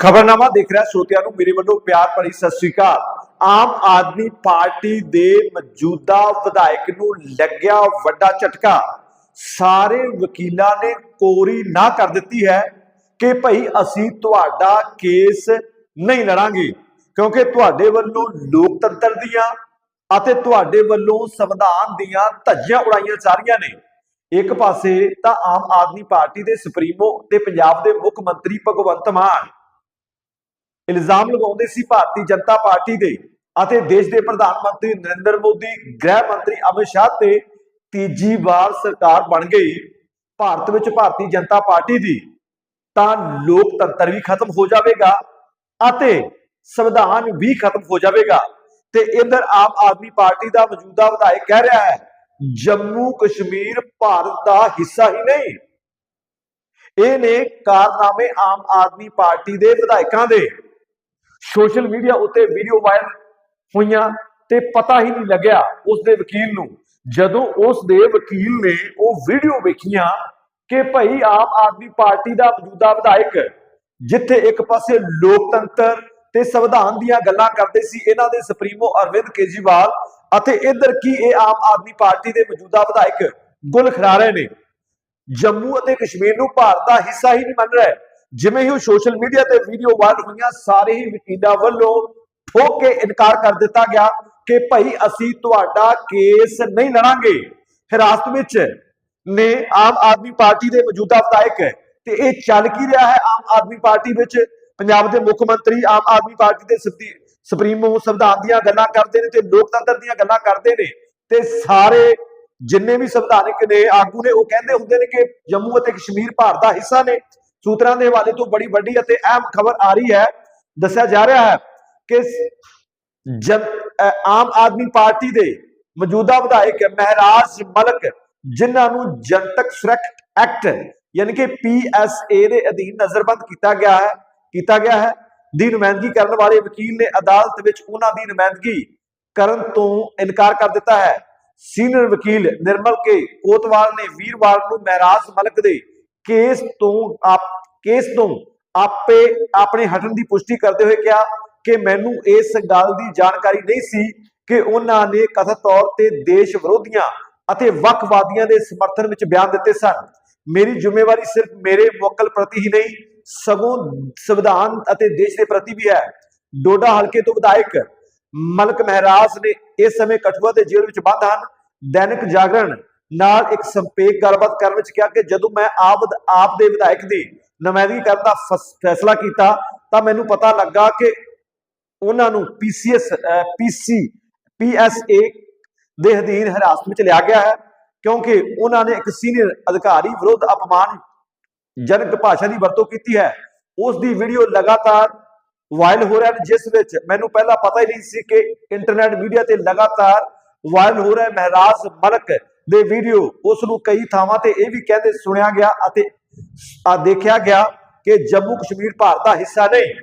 ਖਬਰਨਾਮਾ ਦੇਖ ਰਿਹਾ ਸਰੋਤਿਆਂ ਨੂੰ, ਮੇਰੇ ਵੱਲੋਂ ਪਿਆਰ ਭਰੀ ਸਤਿ ਸ੍ਰੀ ਅਕਾਲ। ਆਮ ਆਦਮੀ ਪਾਰਟੀ ਦੇ ਮੌਜੂਦਾ ਵਿਧਾਇਕ ਨੂੰ ਲੱਗਿਆ ਵੱਡਾ ਝਟਕਾ। ਸਾਰੇ ਵਕੀਲਾਂ ਨੇ ਕੋਰੀ ਨਾ ਕਰ ਦਿੱਤੀ ਹੈ ਕਿ ਭਈ ਅਸੀਂ ਤੁਹਾਡਾ ਕੇਸ ਨਹੀਂ ਲੜਾਂਗੇ, ਕਿਉਂਕਿ ਤੁਹਾਡੇ ਵੱਲੋਂ ਲੋਕਤੰਤਰ ਦੀਆਂ ਅਤੇ ਤੁਹਾਡੇ ਵੱਲੋਂ ਸੰਵਿਧਾਨ ਦੀਆਂ ਧੱਜੀਆਂ ਉਡਾਈਆਂ ਜਾ ਰਹੀਆਂ ਨੇ। ਇੱਕ ਪਾਸੇ ਤਾਂ ਆਮ ਆਦਮੀ ਪਾਰਟੀ ਦੇ ਸੁਪਰੀਮੋ ਤੇ ਪੰਜਾਬ ਦੇ ਮੁੱਖ ਮੰਤਰੀ ਭਗਵੰਤ ਮਾਨ ਇਲਜ਼ਾਮ ਲਗਾਉਂਦੇ ਸੀ ਭਾਰਤੀ ਜਨਤਾ ਪਾਰਟੀ ਦੇ ਅਤੇ ਦੇਸ਼ ਦੇ ਪ੍ਰਧਾਨ ਮੰਤਰੀ ਨਰਿੰਦਰ ਮੋਦੀ, ਗ੍ਰਹਿ ਮੰਤਰੀ ਅਮਿਤ ਸ਼ਾਹ ਤੇ ਤੀਜੀ ਵਾਰ ਸਰਕਾਰ ਬਣ ਗਈ। ਭਾਰਤ ਵਿੱਚ ਭਾਰਤੀ ਜਨਤਾ ਪਾਰਟੀ ਦੀ ਤਾਂ ਲੋਕਤੰਤਰ ਵੀ ਖਤਮ ਹੋ ਜਾਵੇਗਾ ਅਤੇ ਸੰਵਿਧਾਨ ਵੀ ਖਤਮ ਹੋ ਜਾਵੇਗਾ। ਤੇ ਇਧਰ ਆਮ ਆਦਮੀ ਪਾਰਟੀ ਦਾ ਮੌਜੂਦਾ ਵਿਧਾਇਕ ਕਹਿ ਰਿਹਾ ਹੈ, ਜੰਮੂ ਕਸ਼ਮੀਰ ਭਾਰਤ ਦਾ ਹਿੱਸਾ ਹੀ ਨਹੀਂ। ਇਹ ਨੇ ਕਾਰਨਾਮੇ ਆਮ ਆਦਮੀ ਪਾਰਟੀ ਦੇ ਵਿਧਾਇਕਾਂ ਦੇ ਸੋਸ਼ਲ ਮੀਡੀਆ ਉੱਤੇ ਵੀਡੀਓ ਵਾਇਰਲ ਹੋਈਆਂ ਤੇ ਪਤਾ ਹੀ ਨਹੀਂ ਲੱਗਿਆ ਉਸ ਦੇ ਵਕੀਲ ਨੂੰ। ਜਦੋਂ ਉਸ ਦੇ ਵਕੀਲ ਨੇ ਉਹ ਵੀਡੀਓ ਵੇਖੀਆਂ ਕਿ ਭਾਈ ਆਮ ਆਦਮੀ ਪਾਰਟੀ ਦਾ ਮੌਜੂਦਾ ਵਿਧਾਇਕ, ਜਿੱਥੇ ਇੱਕ ਪਾਸੇ ਲੋਕਤੰਤਰ ਤੇ ਸੰਵਿਧਾਨ ਦੀਆਂ ਗੱਲਾਂ ਕਰਦੇ ਸੀ, ਇਹਨਾਂ ਦੇ ਸੁਪਰੀਮੋ ਅਰਵਿੰਦ ਕੇਜੀਵਾਲ ਅਤੇ ਇਧਰ ਕੀ ਇਹ ਆਮ ਆਦਮੀ ਪਾਰਟੀ ਦੇ ਮੌਜੂਦਾ ਵਿਧਾਇਕ ਗੁਲ ਖਰਾਰੇ ਨੇ। ਜੰਮੂ ਅਤੇ ਕਸ਼ਮੀਰ ਨੂੰ ਭਾਰਤ ਦਾ ਹਿੱਸਾ ਹੀ ਨਹੀਂ ਮੰਨ ਰਿਹਾ। ਜਿਵੇਂ ਹੀ ਉਹ ਸੋਸ਼ਲ ਮੀਡੀਆ ਤੇ ਵੀਡੀਓ ਵਾਇਰਲ ਹੋਈਆਂ, ਸਾਰੇ ਹੀ ਵਕੀਲਾਂ ਵੱਲੋਂ ਠੋਕ ਕੇ ਇਨਕਾਰ ਕਰ ਦਿੱਤਾ ਗਿਆ ਕਿ ਭਾਈ ਅਸੀਂ ਤੁਹਾਡਾ ਕੇਸ ਨਹੀਂ ਲੜਾਂਗੇ। ਹਿਰਾਸਤ ਵਿੱਚ ਨੇ ਆਮ ਆਦਮੀ ਪਾਰਟੀ ਦੇ ਮੌਜੂਦਾ ਵਿਧਾਇਕ ਤੇ ਇਹ ਚੱਲ ਕੀ ਰਿਹਾ ਹੈ? ਆਮ ਆਦਮੀ ਪਾਰਟੀ ਵਿੱਚ ਪੰਜਾਬ ਦੇ ਮੁੱਖ ਮੰਤਰੀ, ਆਮ ਆਦਮੀ ਪਾਰਟੀ ਦੇ ਸਪਤੀ- ਸੁਪਰੀਮੋ ਸੰਵਿਧਾਨ ਦੀਆਂ ਗੱਲਾਂ ਕਰਦੇ ਨੇ ਤੇ ਲੋਕਤੰਤਰ ਦੀਆਂ ਗੱਲਾਂ ਕਰਦੇ ਨੇ ਤੇ ਸਾਰੇ ਜਿੰਨੇ ਵੀ ਸੰਵਿਧਾਨਿਕ ਨੇ, ਆਗੂ ਨੇ, ਉਹ ਕਹਿੰਦੇ ਹੁੰਦੇ ਨੇ ਕਿ ਜੰਮੂ ਅਤੇ ਕਸ਼ਮੀਰ ਭਾਰਤ ਦਾ ਹਿੱਸਾ ਨੇ। ਸੂਤਰਾਂ ਦੇ ਹਵਾਲੇ ਤੋਂ ਬੜੀ ਵੱਡੀ ਅਤੇ ਅਹਿਮ ਖਬਰ ਆ ਰਹੀ ਹੈ। ਦੱਸਿਆ ਜਾ ਰਿਹਾ ਹੈ ਕਿ ਜਨ ਆਮ ਆਦਮੀ ਪਾਰਟੀ ਦੇ ਮੌਜੂਦਾ ਵਿਧਾਇਕ ਮਹਿਰਾਜ ਮਲਕ, ਜਿਨ੍ਹਾਂ ਨੂੰ ਜਨਤਕ ਸੁਰੱਖਿਆ ਐਕਟ ਯਾਨੀ ਕਿ ਪੀਐਸਏ ਦੇ ਅਧੀਨ ਨਜ਼ਰਬੰਦ ਕੀਤਾ ਗਿਆ ਹੈ ਕੀਤਾ ਗਿਆ ਹੈ, ਦੀ ਨੁਮਾਇੰਦਗੀ ਕਰਨ ਵਾਲੇ ਵਕੀਲ ਨੇ ਅਦਾਲਤ ਵਿੱਚ ਉਹਨਾਂ ਦੀ ਨੁਮਾਇੰਦਗੀ ਕਰਨ ਤੋਂ ਇਨਕਾਰ ਕਰ ਦਿੱਤਾ ਹੈ। ਸੀਨੀਅਰ ਵਕੀਲ ਨਿਰਮਲ ਕੇ ਕੋਤਵਾਲ ਨੇ ਵੀਰਵਾਰ ਨੂੰ ਮਹਿਰਾਜ ਮਲਕ ਦੇ ਕੇਸ ਤੋਂ ਆਪ, ਕੇਸ ਤੋਂ ਆਪੇ ਆਪਣੇ ਹਟਣ ਦੀ ਪੁਸ਼ਟੀ ਕਰਦੇ ਹੋਏ ਕਿਹਾ ਕਿ ਮੈਨੂੰ ਇਸ ਗੱਲ ਦੀ ਜਾਣਕਾਰੀ ਨਹੀਂ ਸੀ ਕਿ ਉਹਨਾਂ ਨੇ ਕਥਿਤ ਤੌਰ ਤੇ ਦੇਸ਼ ਵਿਰੋਧੀਆਂ ਅਤੇ ਵੱਖਵਾਦੀਆਂ ਦੇ ਸਮਰਥਨ ਵਿੱਚ ਬਿਆਨ ਦਿੱਤੇ ਸਨ। ਮੇਰੀ ਜ਼ਿੰਮੇਵਾਰੀ ਸਿਰਫ ਮੇਰੇ ਮੁਕਲ ਪ੍ਰਤੀ ਹੀ ਨਹੀਂ, ਸਗੋਂ ਸੰਵਿਧਾਨ ਅਤੇ ਦੇਸ਼ ਦੇ ਪ੍ਰਤੀ ਵੀ ਹੈ। ਡੋਡਾ ਹਲਕੇ ਤੋਂ ਵਿਧਾਇਕ ਮਲਕ ਮਹਿਰਾਜ ਨੇ ਇਸ ਸਮੇਂ ਕਠੂਆ ਦੇ ਜੇਲ੍ਹ ਵਿੱਚ ਬੰਦ ਹਨ। ਦੈਨਿਕ ਜਾਗਰਣ ਨਾਲ ਇੱਕ ਸੰਪੇਕ ਗੱਲਬਾਤ ਕਰਨ ਵਿੱਚ ਕਿਹਾ ਕਿ ਜਦੋਂ ਮੈਂ ਆਪ ਆਪ ਦੇ ਵਿਧਾਇਕ ਦੀ ਨੁਮਾਇੰਦਗੀ ਕਰਨ ਦਾ ਫੈਸਲਾ ਕੀਤਾ, ਤਾਂ ਮੈਨੂੰ ਪਤਾ ਲੱਗਾ ਕਿ ਉਹਨਾਂ ਨੂੰ ਪੀਸੀਐਸ ਪੀਸੀ ਪੀਐਸਏ ਦੇ ਅਧੀਨ ਹਿਰਾਸਤ ਵਿੱਚ ਲਿਆ ਗਿਆ ਹੈ, ਕਿਉਂਕਿ ਉਹਨਾਂ ਨੇ ਇੱਕ ਸੀਨੀਅਰ ਅਧਿਕਾਰੀ ਵਿਰੁੱਧ ਅਪਮਾਨ ਜਨਕ ਭਾਸ਼ਾ ਦੀ ਵਰਤੋਂ ਕੀਤੀ ਹੈ। ਉਸ ਦੀ ਵੀਡੀਓ ਲਗਾਤਾਰ ਵਾਇਰਲ ਹੋ ਰਿਹਾ ਹੈ, ਜਿਸ ਵਿੱਚ ਮੈਨੂੰ ਪਹਿਲਾਂ ਪਤਾ ਹੀ ਨਹੀਂ ਸੀ ਕਿ ਇੰਟਰਨੈਟ ਮੀਡੀਆ ਤੇ ਲਗਾਤਾਰ ਵਾਇਰਲ ਹੋ ਰਿਹਾ ਮਹਿਰਾਜ ਮਲਕ ਦੇ ਵੀਡੀਓ ਉਸ ਨੂੰ ਕਈ ਥਾਵਾਂ ਤੇ ਇਹ ਵੀ ਕਹਿੰਦੇ ਸੁਣਿਆ ਗਿਆ ਅਤੇ ਆ ਦੇਖਿਆ ਗਿਆ ਕਿ ਜੰਮੂ ਕਸ਼ਮੀਰ ਭਾਰਤ ਦਾ ਹਿੱਸਾ ਨਹੀਂ।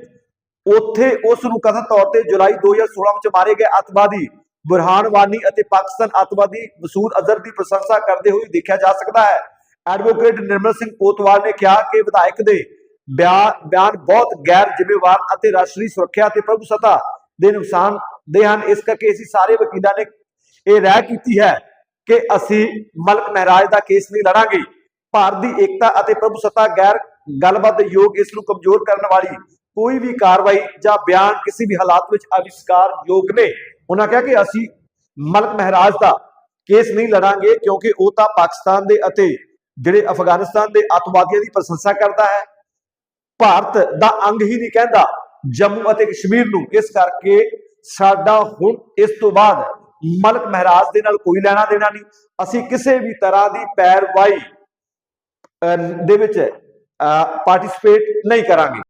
ਉੱਥੇ ਉਸ ਨੂੰ ਕਥਿਤ ਤੌਰ ਤੇ ਜੁਲਾਈ 2016 ਵਿੱਚ ਮਾਰੇ ਗਏ ਅਤਵਾਦੀ ਬੁਰਹਾਨ ਵਾਨੀ ਅਤੇ ਪਾਕਿਸਤਾਨ ਅਤਵਾਦੀ ਮਸੂਦ ਅਜ਼ਹਰ ਦੀ ਪ੍ਰਸ਼ੰਸਾ ਕਰਦੇ ਹੋਏ ਦੇਖਿਆ ਜਾ ਸਕਦਾ ਹੈ। ਐਡਵੋਕੇਟ ਨਿਰਮਲ ਸਿੰਘ ਕੋਤਵਾਲ ਨੇ ਕਿਹਾ ਕਿ ਵਿਧਾਇਕ ਦੇ ਬਿਆਨ ਬਿਆਨ ਬਹੁਤ ਗੈਰ ਜ਼ਿੰਮੇਵਾਰ ਅਤੇ ਰਾਸ਼ਟਰੀ ਸੁਰੱਖਿਆ ਤੇ ਪ੍ਰਭੂਸੱਤਾ ਦੇ ਨੁਕਸਾਨ ਦੇ ਹਨ। ਇਸ ਕਰਕੇ ਅਸੀਂ ਸਾਰੇ ਵਕੀਲਾਂ ਨੇ ਇਹ ਰਾਇ ਕੀਤੀ ਹੈ ਕਿ ਅਸੀਂ ਮਲਕ ਮਹਿਰਾਜ ਦਾ ਕੇਸ ਨਹੀਂ ਲੜਾਂਗੇ। ਭਾਰਤ ਦੀ ਏਕਤਾ ਅਤੇ ਪ੍ਰਭੂਸੱਤਾ ਗੈਰ ਗੱਲਬਾਤ ਯੋਗ ਇਸ ਨੂੰ ਕਮਜ਼ੋਰ ਕਰਨ ਵਾਲੀ ਕੋਈ ਵੀ ਕਾਰਵਾਈ ਜਾਂ ਬਿਆਨ ਕਿਸੇ ਵੀ ਹਾਲਾਤ ਵਿੱਚ ਅਵਿਸ਼ਕਾਰ ਯੋਗ ਨੇ। ਉਹਨਾਂ ਕਿਹਾ ਕਿ ਅਸੀਂ ਮਲਕ ਮਹਿਰਾਜ ਦਾ ਕੇਸ ਨਹੀਂ ਲੜਾਂਗੇ ਕਿਉਂਕਿ ਉਹ ਤਾਂ ਪਾਕਿਸਤਾਨ ਦੇ ਅਤੇ ਜਿਹੜੇ ਅਫਗਾਨਿਸਤਾਨ ਦੇ ਅੱਤਵਾਦੀਆਂ ਦੀ ਪ੍ਰਸ਼ੰਸਾ ਕਰਦਾ ਹੈ। ਭਾਰਤ ਦਾ ਅੰਗ ਹੀ ਨਹੀਂ ਕਹਿੰਦਾ ਜੰਮੂ ਅਤੇ ਕਸ਼ਮੀਰ ਨੂੰ। ਇਸ ਕਰਕੇ ਸਾਡਾ ਹੁਣ ਇਸ ਤੋਂ ਬਾਅਦ ਮਲਕ ਮਹਿਰਾਜ ਦੇ ਨਾਲ ਕੋਈ ਲੈਣਾ ਦੇਣਾ ਨਹੀਂ। ਅਸੀਂ ਕਿਸੇ ਵੀ ਤਰ੍ਹਾਂ ਦੀ ਪੈਰਵਾਈ ਅਹ, ਦੇ ਵਿੱਚ ਪਾਰਟਿਸਿਪੇਟ ਨਹੀਂ ਕਰਾਂਗੇ।